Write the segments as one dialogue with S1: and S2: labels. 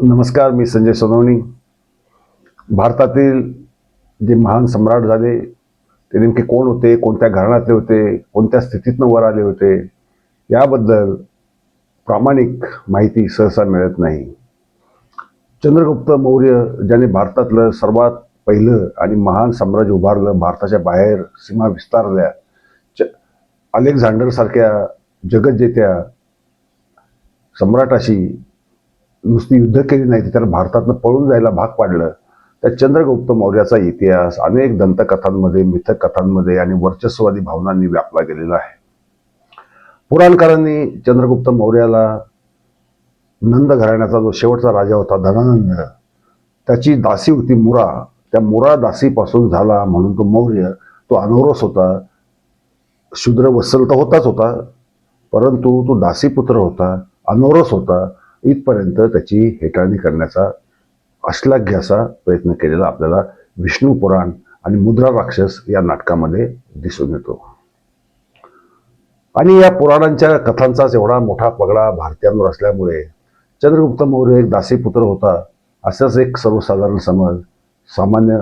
S1: नमस्कार मी संजय सोनवणी. भारतातील जे महान सम्राट झाले ते नेमके कोण होते कोणत्या घराण्यातले होते कोणत्या स्थितीतनं वर आले होते याबद्दल प्रामाणिक माहिती सहसा मिळत नाही. चंद्रगुप्त मौर्य ज्याने भारतातलं सर्वात पहिलं आणि महान साम्राज्य उभारलं भारताच्या बाहेर सीमा विस्तारल्या च अलेक्झांडरसारख्या जगज्जेत्या सम्राटाशी नुसती युद्ध केली नाही तर त्याला भारतातनं पळून जायला भाग पाडलं. त्या चंद्रगुप्त मौर्याचा इतिहास अनेक दंतकथांमध्ये मिथकथांमध्ये आणि वर्चस्ववादी भावनांनी व्यापला गेलेला आहे. पुराणकारांनी चंद्रगुप्त मौर्याला नंद घराण्याचा जो शेवटचा राजा होता धनानंद त्याची दासी होती मुरा. त्या मुरा दासीपासून झाला म्हणून तो मौर्य तो अनौरस होता. शूद्र वत्सल तर होताच होता परंतु तो दासीपुत्र होता अनौरस होता. इथपर्यंत त्याची हेटाळणी करण्याचा अश्लाघ्य असा प्रयत्न केलेला आपल्याला विष्णू पुराण आणि मुद्रा राक्षस या नाटकामध्ये दिसून येतो. आणि या पुराणांच्या कथांचाच एवढा मोठा पगडा भारतीयांवर असल्यामुळे चंद्रगुप्त मौर्य एक दासीपुत्र होता असाच एक सर्वसाधारण समज सामान्य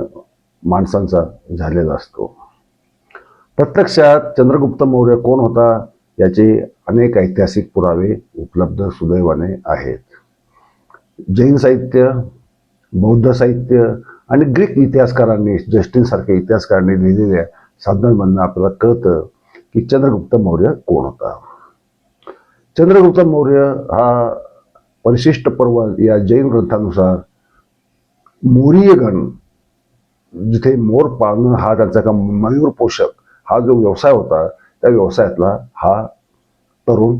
S1: माणसांचा झालेला असतो. प्रत्यक्षात चंद्रगुप्त मौर्य कोण होता? याचे अनेक ऐतिहासिक पुरावे उपलब्ध सुदैवाने आहेत. जैन साहित्य बौद्ध साहित्य आणि ग्रीक इतिहासकारांनी जस्टिनसारख्या इतिहासकारांनी लिहिलेल्या साधनांमधनं आपल्याला कळतं की चंद्रगुप्त मौर्य कोण होता. चंद्रगुप्त मौर्य हा परिशिष्ट पर्व या जैन ग्रंथानुसार मौर्यगण जिथे मोर पाळणं हा त्यांचा का मयूर पोषक हा जो व्यवसाय होता त्या व्यवसायातला हा तरुण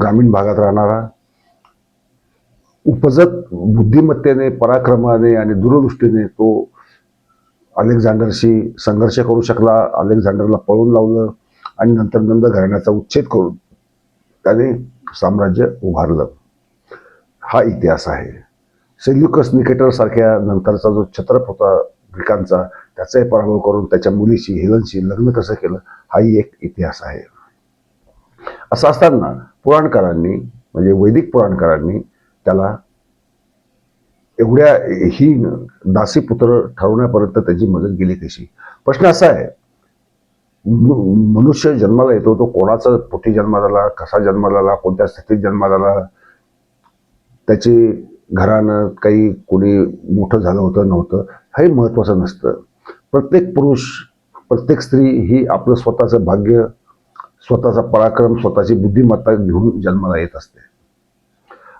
S1: ग्रामीण भागात राहणारा उपजत बुद्धिमत्तेने पराक्रमाने आणि दूरदृष्टीने तो अलेक्झांडरशी संघर्ष करू शकला अलेक्झांडरला पळून लावलं आणि नंतर नंद घराण्याचा उच्छेद करून त्याने साम्राज्य उभारलं. हा इतिहास आहे. सेल्युकस निकेटर सारख्या नंतरचा जो छत्रप होता ग्रीकांचा त्याचाही पराभव करून त्याच्या मुलीशी हेलनशी लग्न कसं केलं हाही एक इतिहास आहे. असं असताना पुराणकारांनी म्हणजे वैदिक पुराणकारांनी त्याला एवढ्या ही दासीपुत्र ठरवण्यापर्यंत त्याची मदत गेली कशी? प्रश्न असा आहे मनुष्य जन्माला येतो तो कोणाचा पोटी जन्माला झाला कसा जन्माला झाला कोणत्या स्थितीत जन्माला झाला त्याची घरानं काही कोणी मोठं झालं होतं नव्हतं हे महत्त्वाचं नसतं. प्रत्येक पुरुष प्रत्येक स्त्री ही आपलं स्वतःचं भाग्य स्वतःचा पराक्रम स्वतःची बुद्धिमत्ता घेऊन जन्माला येत असते.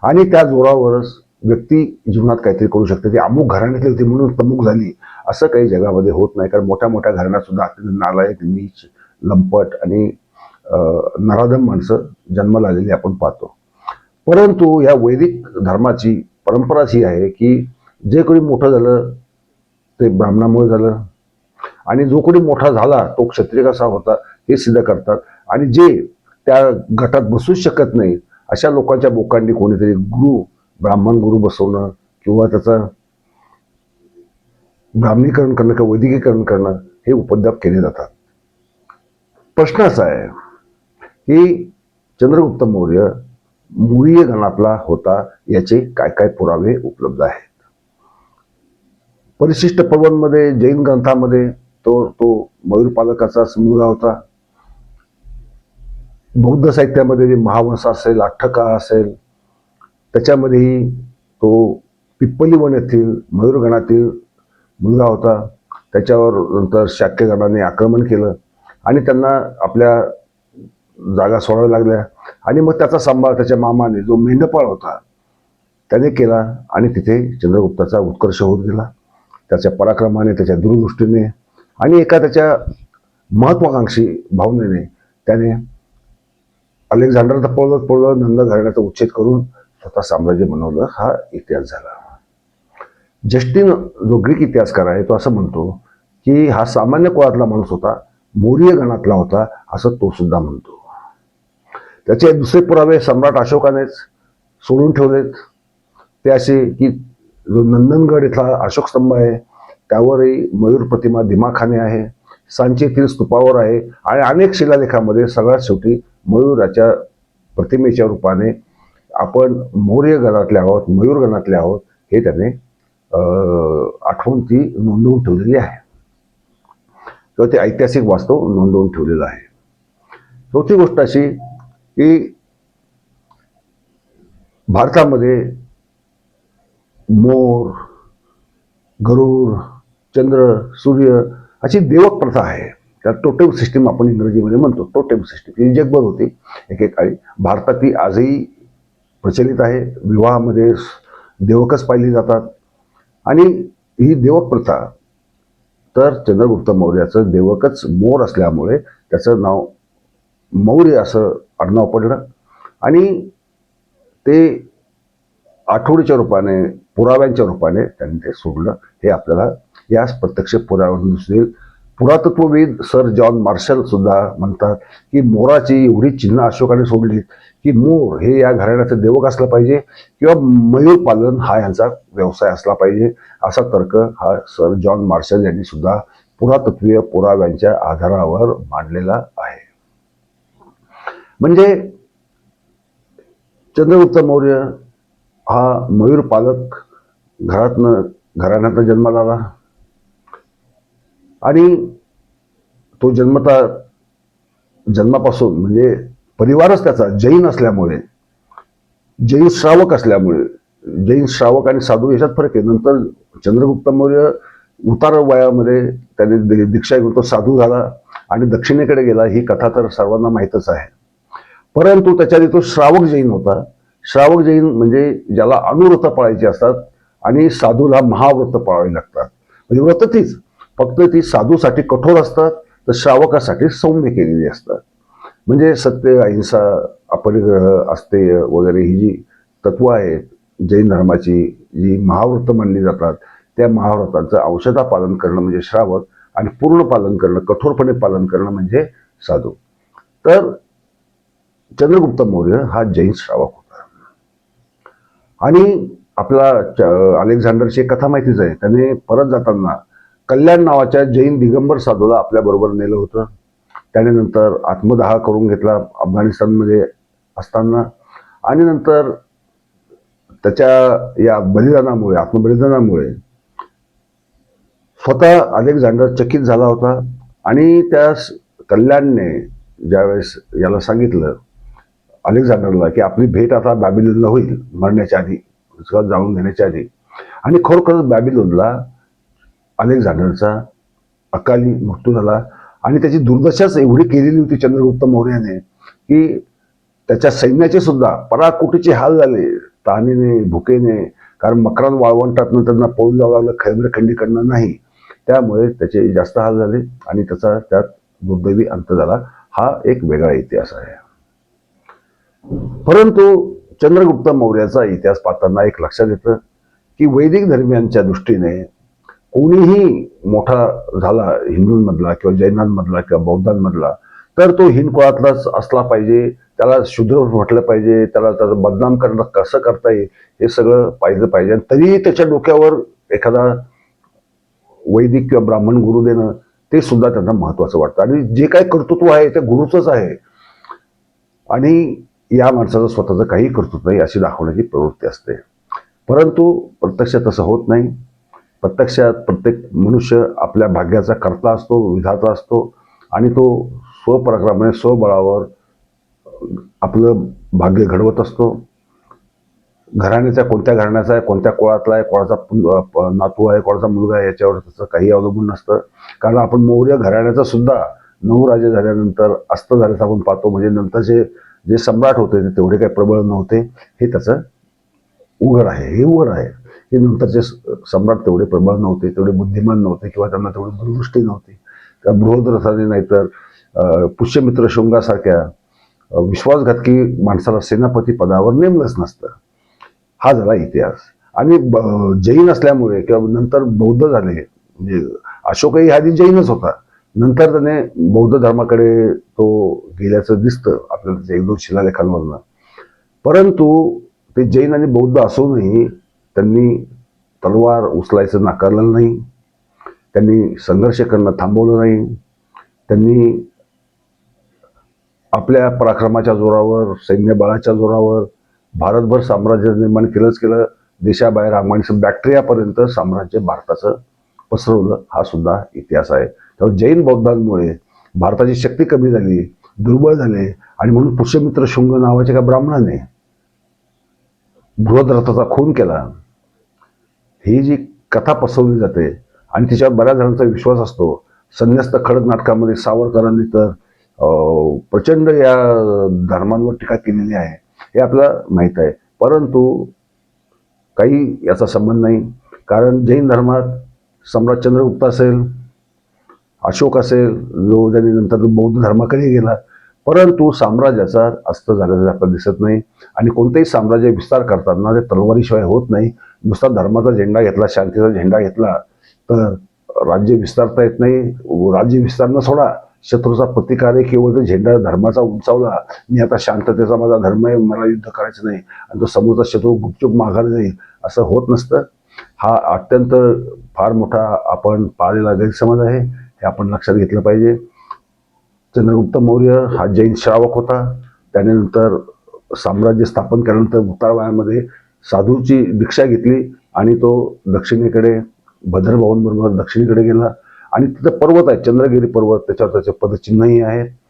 S1: आणि त्या जोरावरच व्यक्ती जीवनात काहीतरी करू शकते. ती अमुक घराण्यातली होती म्हणून तमुक झाली. असं काही जगामध्ये होत नाही. कारण मोठ्या मोठ्या घराण्यात सुद्धा अत्यंत नालायक नीच लंपट आणि नराधम माणसं जन्माला आलेली आपण पाहतो. परंतु या वैदिक धर्माची परंपराच ही आहे की जे कोणी मोठं झालं ते ब्राह्मणामुळे झालं आणि जो कोणी मोठा झाला तो क्षत्रिय कसा होता हे सिद्ध करतात. आणि जे त्या गटात बसूच शकत नाही अशा लोकांच्या बोकांनी कोणीतरी गुरु ब्राह्मण गुरु बसवणं किंवा त्याचं ब्राह्मणीकरण करणं किंवा वैदिकीकरण करणं हे उपद्रव केले जातात. प्रश्न असा आहे की चंद्रगुप्त मौर्य मूळीय गणातला होता याचे काय काय पुरावे उपलब्ध आहेत? परिशिष्ट पर्वांमध्ये जैन ग्रंथामध्ये तो तो मयूरपालकाचा मुलगा होता. बौद्ध साहित्यामध्ये जे महावंस असेल अठ्ठका असेल त्याच्यामध्येही तो पिप्पली वन येथील मयूरगणातील मुलगा होता. त्याच्यावर नंतर शाक्यगणाने आक्रमण केलं आणि त्यांना आपल्या जागा सोडाव्या लागल्या. आणि मग त्याचा सांभाळ त्याच्या मामाने जो मेंढपाळ होता त्याने केला आणि तिथे चंद्रगुप्ताचा उत्कर्ष होत गेला. त्याच्या पराक्रमाने त्याच्या दूरदृष्टीने आणि एका त्याच्या महत्वाकांक्षी भावनेने त्याने अलेक्झांडर तर पळत नंद घराण्याचा उच्छेद करून स्वतः साम्राज्य बनवलं. हा इतिहास झाला. जस्टिन जो ग्रीक इतिहासकार आहे तो असं म्हणतो की हा सामान्य कुळातला माणूस होता मौर्य गणातला होता असं तो सुद्धा म्हणतो. त्याचे दुसरे पुरावे सम्राट अशोकानेच सोडून ठेवलेत. ते असे की जो नंदनगड इथला अशोक स्तंभ आहे त्यावरही मयूर प्रतिमा दिमाखाने आहे सांचेतील स्तूपावर आहे आणि अनेक शिलालेखामध्ये सगळ्यात शेवटी मयूराच्या प्रतिमेच्या रूपाने आपण मौर्य गणातले आहोत मयूर गणातले आहोत हे त्याने अं, ती नोंदवून ठेवलेली आहे. किंवा ते ऐतिहासिक वास्तव नोंदवून ठेवलेलं आहे. चौथी गोष्ट अशी की भारतामध्ये मोर गरुड चंद्र सूर्य अशी देवक प्रथा आहे. त्या टोटेम सिस्टीम आपण इंग्रजीमध्ये म्हणतो. Totem system. ही जगभर होती. एकेकाळी भारतात ती आजही प्रचलित आहे. विवाहामध्ये देवकच पाहिली जातात. आणि ही देवक प्रथा तर चंद्रगुप्त मौर्याचं देवकच मोर असल्यामुळे त्याचं नाव मौर्य असं आडनाव पडलं. आणि ते आठवडीच्या रूपाने पुराव्यांच्या रूपाने त्यांनी ते सोडलं. हे आपल्याला याच प्रत्यक्ष पुरावा दिसेल पुरातत्ववेद सर जॉन मार्शल सुद्धा म्हणतात की मोराची एवढी चिन्ह अशोकाने सोडली की मोर हे या घराण्याचं देवक असलं पाहिजे किंवा मयूर पालन हा यांचा व्यवसाय असला पाहिजे असा तर्क हा सर जॉन मार्शल यांनी सुद्धा पुरातत्वीय पुराव्यांच्या आधारावर मांडलेला आहे. म्हणजे चंद्रगुप्त मौर्य हा मयूर पालक घरातनं घराण्यातनं जन्माला आला. आणि तो जन्मता जन्मापासून म्हणजे परिवारच त्याचा जैन असल्यामुळे जैन श्रावक असल्यामुळे जैन श्रावक आणि साधू याच्यात फरक आहे. नंतर चंद्रगुप्त मौर्य उतार वयामध्ये त्याने दीक्षा घेऊन तो साधू झाला आणि दक्षिणेकडे गेला. ही कथा तर सर्वांना माहीतच आहे. परंतु त्याच्यात तो श्रावक जैन होता. श्रावक जैन म्हणजे ज्याला अनुव्रत पाळायची असतात आणि साधूला महाव्रत पाळावी लागतात. म्हणजे व्रत तीच. फक्त ती साधूसाठी कठोर असतात तर श्रावकासाठी सौम्य केलेली असतात. म्हणजे सत्य अहिंसा अपरिग्रह असते वगैरे ही जी तत्व आहेत जैन धर्माची जी महाव्रत मानली जातात त्या महाव्रतांचं औषधा पालन करणं म्हणजे श्रावक आणि पूर्ण पालन करणं कठोरपणे पालन करणं म्हणजे साधू. तर चंद्रगुप्त मौर्य हा जैन श्रावक होता. आणि आपला च- अलेक्झांडरची एक कथा माहितीच आहे. त्याने परत जाताना कल्याण नावाच्या जैन दिगंबर साधूला आपल्या बरोबर नेलं होतं. त्याने नंतर आत्मदाह करून घेतला अफगाणिस्तानमध्ये असताना. आणि नंतर त्याच्या या बलिदानामुळे आत्मबलिदानामुळे स्वतः अलेक्झांडर चकित झाला होता. आणि त्या कल्याणने ज्यावेळेस याला सांगितलं अलेक्झांडरला की आपली भेट आता बॅबिलोनला होईल मरण्याच्या आधी जाऊन घेण्याच्या आधी. आणि खरोखरच बॅबिलोनला अलेक्झांडरचा अकाली मृत्यू झाला. आणि त्याची दुर्दशाच एवढी केलेली होती चंद्रगुप्त मौर्याने की त्याच्या सैन्याचे सुद्धा पराकोटीचे हाल झाले. तहानेने भुकेने कारण मकरान वाळवंटातनं त्यांना पळून जावं लागलं खैबरखंडीकडनं नाही. त्यामुळे त्याचे जास्त हाल झाले आणि त्याचा त्यात दुर्दैवी अंत झाला. हा एक वेगळा इतिहास आहे. परंतु चंद्रगुप्त मौर्याचा इतिहास पाहताना एक लक्षात येतं की वैदिक धर्मियांच्या दृष्टीने कोणीही मोठा झाला हिंदूंमधला किंवा जैनांमधला किंवा बौद्धांमधला तर तो हिंदकुळातलाच असला पाहिजे त्याला शुद्र म्हटलं पाहिजे त्याला त्याचं बदनाम करणं कसं करता येईल हे सगळं पाहिलं पाहिजे. आणि तरीही त्याच्या डोक्यावर एखादा वैदिक किंवा ब्राह्मण गुरु देणं ते सुद्धा त्यांना महत्वाचं वाटतं. आणि जे काय कर्तृत्व आहे ते गुरुचंच आहे. आणि या माणसाचं स्वतःचं काही कर्तृत्व नाही अशी दाखवण्याची प्रवृत्ती असते. परंतु प्रत्यक्ष तसं होत नाही. प्रत्यक्षात प्रत्येक मनुष्य आपल्या भाग्याचा कर्ता असतो विधाता असतो आणि तो स्वपराक्रमाने स्वबळावर आपलं भाग्य घडवत असतो. घराण्याचा कोणत्या घराण्याचा आहे कोणत्या कुळातला आहे कोणाचा प- नातू आहे कोणाचा मुलगा आहे याच्यावर त्याचं काही अवलंबून नसतं. कारण आपण मौर्य घराण्याचा सुद्धा नऊ राजे झाल्यानंतर अस्त झाल्याचं आपण पाहतो. म्हणजे नंतरचे जे सम्राट होते ते तेवढे काही प्रबळ नव्हते. हे त्याचं उघड आहे हे उघड आहे. हे नंतरचे स- सम्राट तेवढे प्रबळ नव्हते तेवढे बुद्धिमान नव्हते किंवा त्यांना तेवढी दूरदृष्टी नव्हती. त्या बृहद्रथाने नाहीतर पुष्यमित्र शृंगासारख्या विश्वासघातकी माणसाला सेनापती पदावर नेमलंच नसतं. हा झाला इतिहास. आणि ब- जैन असल्यामुळे किंवा नंतर बौद्ध झाले म्हणजे अशोकही आधी जैनच होता. नंतर त्याने बौद्ध धर्माकडे तो गेल्याचं दिसतं आपल्याला एक दोन शिलालेखांवरनं. परंतु ते जैन आणि बौद्ध असूनही त्यांनी तलवार उचलायचं नाकारलं नाही. त्यांनी संघर्ष करणं थांबवलं नाही. त्यांनी आपल्या पराक्रमाच्या जोरावर सैन्यबळाच्या जोरावर भारतभर साम्राज्य निर्माण केलंच केलं. देशाबाहेर आणि बॅक्टेरियापर्यंत साम्राज्य भारताचं पसरवलं. हा सुद्धा इतिहास आहे. त्यामुळे जैन बौद्धांमुळे भारताची शक्ती कमी झाली दुर्बळ झाले आणि म्हणून पुष्यमित्र शुंग नावाच्या एका ब्राह्मणाने बृहद्रथाचा खून केला. ही जी कथा पसरवली जाते आणि तिच्यावर बऱ्याच जणांचा विश्वास असतो. संन्यस्त खडक नाटकामध्ये सावरकरांनी तर प्रचंड या धर्मांवर टीका केलेली आहे हे आपल्याला माहीत आहे. परंतु काही याचा संबंध नाही. कारण जैन धर्मात सम्राट चंद्रगुप्त असेल अशोक असेल जो ज्यांनी नंतर बौद्ध धर्माकडे गेला परंतु साम्राज्याचा अस्त झालेला आपल्याला दिसत नाही. आणि कोणतेही साम्राज्य विस्तार करताना ते तलवारीशिवाय होत नाही. नुसता धर्माचा झेंडा घेतला शांतीचा झेंडा घेतला तर राज्य विस्तारता येत नाही. राज्य विस्तारणं सोडा. शत्रूचा प्रतिकार आहे केवळ तो झेंडा धर्माचा उंचावला. मी आता शांततेचा माझा धर्म आहे मला युद्ध करायचं नाही. आणि तो समोरचा शत्रू गुपचूप माघार जाईल. असं होत नसतं. हा अत्यंत फार मोठा आपण पाळलेला गैरसमज आहे. हे आपण लक्षात घेतलं पाहिजे. चंद्रगुप्त मौर्य हा जैन श्रावक होता. त्यानंतर साम्राज्य स्थापन केल्यानंतर उत्तरवायामध्ये साधूची दीक्षा घेतली आणि तो दक्षिणेकडे भद्रभावांबरोबर दक्षिणेकडे गेला. आणि तिथं पर्वत आहे चंद्रगिरी पर्वत. त्याच्यावर त्याचे पदचिन्हही आहे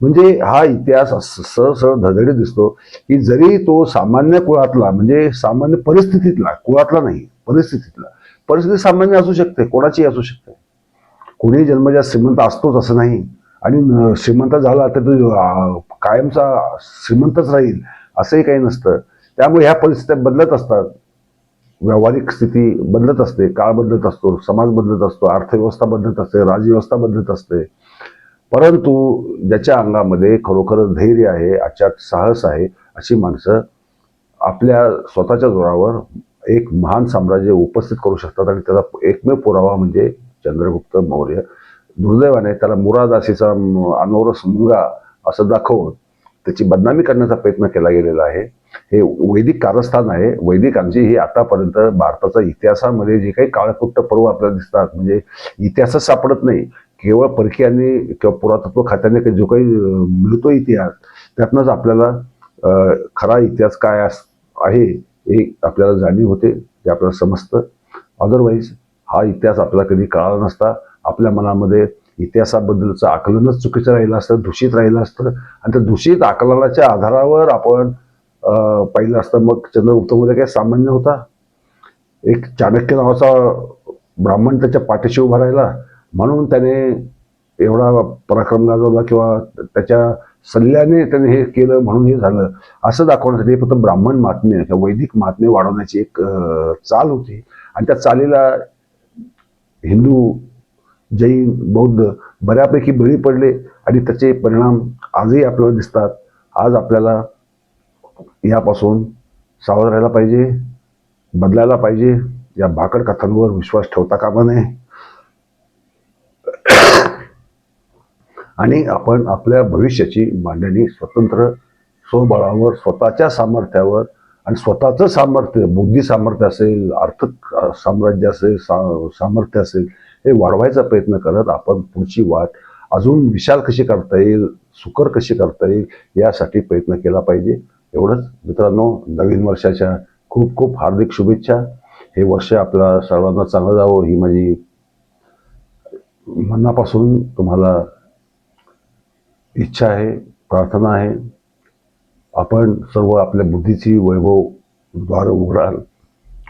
S1: म्हणजे हा इतिहास सरळ सरळ धडधडीत दिसतो की जरी तो सामान्य कुळातला म्हणजे सामान्य परिस्थितीतला कुळातला नाही परिस्थितीतला परिस्थिती सामान्य असू शकते कोणाची असू शकते. कोणी जन्मजात श्रीमंत असतोच असं नाही. आणि न- श्रीमंत झाला तर तो कायमचा श्रीमंतच राहील असंही काही नसतं. त्यामुळे ह्या परिस्थित्या बदलत असतात. व्यावहारिक स्थिती बदलत असते काळ बदलत असतो समाज बदलत असतो अर्थव्यवस्था बदलत असते राजव्यवस्था बदलत असते. परंतु ज्याच्या अंगामध्ये खरोखर धैर्य आहे अचाट साहस आहे अशी माणसं आपल्या स्वतःच्या जोरावर एक महान साम्राज्य उपस्थित करू शकतात आणि त्याचा एकमेव पुरावा म्हणजे चंद्रगुप्त मौर्य. दुर्दैवाने त्याला मुरादासीचा अनोरस मुलगा असं दाखवून त्याची बदनामी करण्याचा प्रयत्न केला गेलेला आहे. हे वैदिक कारस्थान आहे. वैदिकांची ही आतापर्यंत भारताचा इतिहासामध्ये जे काही काळकुट्ट पर्व आपल्याला दिसतात म्हणजे इतिहासच सापडत नाही. केवळ परकीयांनी किंवा पुरातत्व खात्याने काही जो काही मिळतो इतिहास त्यातनंच आपल्याला खरा इतिहास काय अस- आहे हे आपल्याला जाणीव होते ते आपल्याला समजतं. अदरवाईज हा इतिहास आपल्याला कधी कळाला नसता. आपल्या मनामध्ये इतिहासाबद्दलचं आकलनच चुकीचं राहिलं असतं दूषित राहिलं असतं. आणि त्या दूषित आकलनाच्या आधारावर आपण पाहिलं असतं मग चंद्रगुप्तमध्ये काय सामान्य होता? एक चाणक्य नावाचा ब्राह्मण त्याच्या पाठीशी उभा राहिला. म्हणून त्याने एवढा पराक्रम गाजवला किंवा त्याच्या सल्ल्याने त्याने हे केलं म्हणून हे झालं. असं दाखवण्यासाठी फक्त ब्राह्मण महात्म्य किंवा वैदिक महात्म्य वाढवण्याची एक चाल होती. आणि त्या चालीला हिंदू जैन बौद्ध बऱ्यापैकी बळी पडले आणि त्याचे परिणाम आजही आपल्याला दिसतात. आज आपल्याला यापासून सावध राहायला पाहिजे बदलायला पाहिजे. या भाकड कथांवर विश्वास ठेवता कामा नये. आणि आपण आपल्या भविष्याची मांडणी स्वतंत्र स्वबळावर स्वतःच्या सामर्थ्यावर आणि स्वतःचं सामर्थ्य बुद्धी सामर्थ्य असेल आर्थिक साम्राज्य असेल सा सामर्थ्य असेल हे वाढवायचा प्रयत्न करत आपण पुढची वाट अजून विशाल कशी करता येईल सुकर कशी करता येईल यासाठी प्रयत्न केला पाहिजे. एवढंच. मित्रांनो नवीन वर्षाच्या खूप खूप हार्दिक शुभेच्छा. हे वर्ष आपला सर्वांना चांगलं जावं. ही माझी मनापासून तुम्हाला इच्छा आहे प्रार्थना आहे. आपण सर्व आपल्या बुद्धीची वैभव द्वारं उघडाल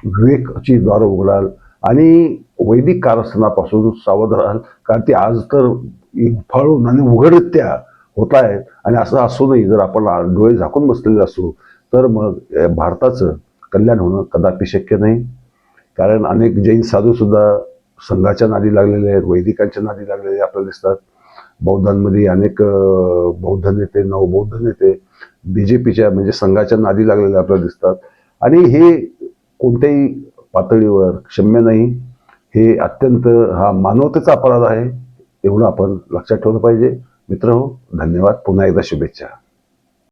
S1: विवेकाची द्वारं उघडाल आणि वैदिक कारस्थानापासून सावध राहाल. कारण ते आज तर फळून आणि त्या होत आहेत आणि असं असूनही जर आपण डोळे झाकून बसलेले असू तर मग भारताचं कल्याण होणं कदापि शक्य नाही. कारण अनेक जैन साधूसुद्धा संघाच्या नादी लागलेले आहेत वैदिकांच्या नादी लागलेले आपल्याला दिसतात. बौद्धांमध्ये अनेक बौद्ध नेते नवबौद्ध नेते बी जे पीच्या म्हणजे संघाच्या नादी लागलेले आपल्याला दिसतात. आणि हे कोणत्याही पातळीवर क्षम्य नाही. हे अत्यंत हा मानवतेचा अपराध आहे एवढं आपण लक्षात ठेवलं पाहिजे. मित्र हो धन्यवाद. पुन्हा एकदा शुभेच्छा.